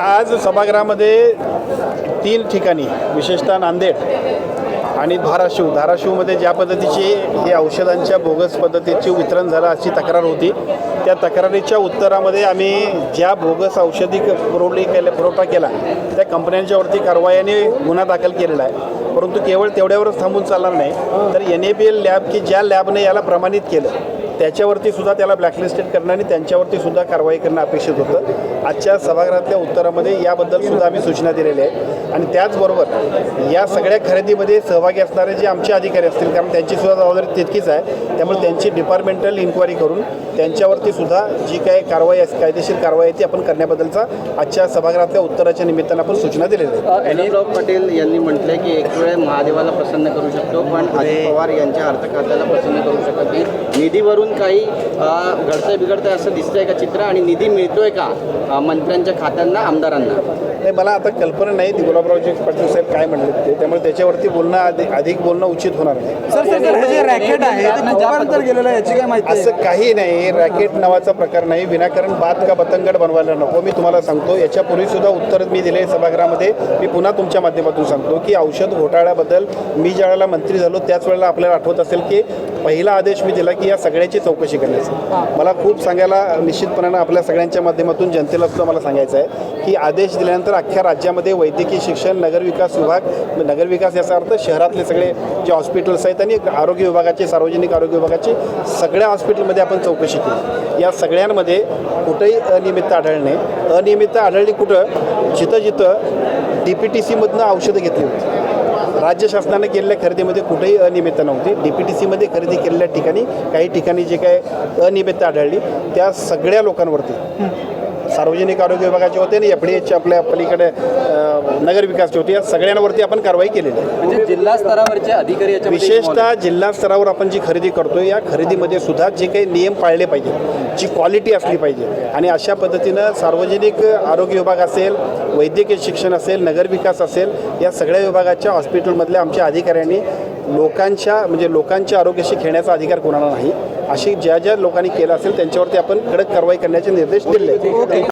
आज सभागृहामध्ये तीन ठिकाणी विशेषतः नांदेड आणि धाराशिव. धाराशिवमध्ये ज्या पद्धतीची हे औषधांच्या बोगस पद्धतीचे वितरण झालं अशी तक्रार होती. त्या तक्रारीच्या उत्तरामध्ये आम्ही ज्या बोगस औषधी पुरवली केल्या पुरवठा केला त्या कंपन्यांच्यावरती कारवाईने गुन्हा दाखल केलेला आहे. परंतु केवळ तेवढ्यावरच थांबून चालणार नाही. तर N A B L lab की ज्या लॅबने याला प्रमाणित केलं त्याच्यावरती सुद्धा त्याला ब्लॅकलिस्टेड करणं आणि त्यांच्यावरती सुद्धा कारवाई करणं अपेक्षित होतं. आजच्या सभागृहातल्या उत्तरामध्ये याबद्दल सुद्धा आम्ही सूचना दिलेल्या आहेत. आणि त्याचबरोबर या सगळ्या खरेदीमध्ये सहभागी असणारे जे आमचे अधिकारी असतील कारण त्यांची सुद्धा जबाबदारी तितकीच आहे त्यामुळे त्यांची डिपार्टमेंटल इन्क्वायरी करून त्यांच्यावरती सुद्धा जी काही कारवाई असते कायदेशीर कारवाई आहे ती आपण करण्याबद्दलचा आजच्या सभागृहातल्या उत्तराच्या निमित्तानं आपण सूचना दिलेल्या आहेत. पटेल यांनी म्हटलंय की एक वेळ महादेवाला प्रसन्न करू शकतो पण अजित पवार यांच्या अर्थखात्याला प्रसन्न करू शकत नाही. निधीवरून काही घडतंय बिघडतंय असं दिसतंय का चित्र? आणि निधी मिळतोय का मंत्र्यांच्या खात्यांना आमदारांना? नाही मला आता कल्पना नाही ती गुलाबरावजी पाटील साहेब काय म्हणले ते. त्यामुळे त्याच्यावरती बोलणं अधिक अधिक बोलणं उचित होणार नाही. सर सर सर, हे जे रॅकेट आहे ते गेलेलं आहे याची काय माहिती आहे? असं काही नाही. रॅकेट नावाचा प्रकार नाही. विनाकारण बात का बतंगड बनवायला नको मी तुम्हाला सांगतो. याच्यापूर्वी सुद्धा उत्तर मी दिले सभागृहामध्ये. मी पुन्हा तुमच्या माध्यमातून सांगतो की औषध घोटाळ्याबद्दल मी ज्या वेळेला मंत्री झालो त्याच वेळेला आपल्याला आठवत असेल की पहिला आदेश मी दिला की या सगळ्याची चौकशी करण्याचा. मला खूप सांगायला निश्चितपणानं आपल्या सगळ्यांच्या माध्यमातून जनतेला सुद्धा मला सांगायचं आहे की आदेश दिल्यानंतर अख्ख्या राज्यामध्ये वैद्यकीय शिक्षण नगरविकास विभाग नगरविकास याचा अर्थ शहरातले सगळे जे हॉस्पिटल्स आहेत आणि आरोग्य विभागाचे सार्वजनिक आरोग्य विभागाचे सगळ्या हॉस्पिटलमध्ये आपण चौकशी केली. या सगळ्यांमध्ये कुठंही अनियमितता आढळणे अनियमितता आढळली कुठं? जिथं जिथं डी पी टी सीमधनं औषधं घेतली होती. राज्य शासनाने केलेल्या खरेदीमध्ये कुठेही अनियमितता नव्हती. डी पी टी सीमध्ये खरेदी केलेल्या ठिकाणी काही ठिकाणी जे काय अनियमितता आढळली त्या सगळ्या लोकांवरती. सार्वजनिक आरोग्य विभागाचे होते आणि एफ डी एचच्या आपल्या पलीकडे नगरविकासचे होते. या सगळ्यांवरती आपण कारवाई केलेली आहे. म्हणजे जिल्हा स्तरावरचे अधिकारी विशेषतः जिल्हा स्तरावर आपण जी खरेदी करतोय या खरेदीमध्ये सुद्धा जे काही नियम पाळले पाहिजे जी क्वालिटी असली पाहिजे. आणि अशा पद्धतीनं सार्वजनिक आरोग्य विभाग असेल वैद्यकीय शिक्षण असेल नगरविकास असेल या सगळ्या विभागाच्या हॉस्पिटलमधल्या आमच्या अधिकाऱ्यांनी लोकांच्या म्हणजे लोकांच्या आरोग्याशी खेळण्याचा अधिकार कोणाला नाही अशी ज्या ज्या लोकांनी केलं असेल त्यांच्यावरती आपण कडक कारवाई करण्याचे निर्देश दिले.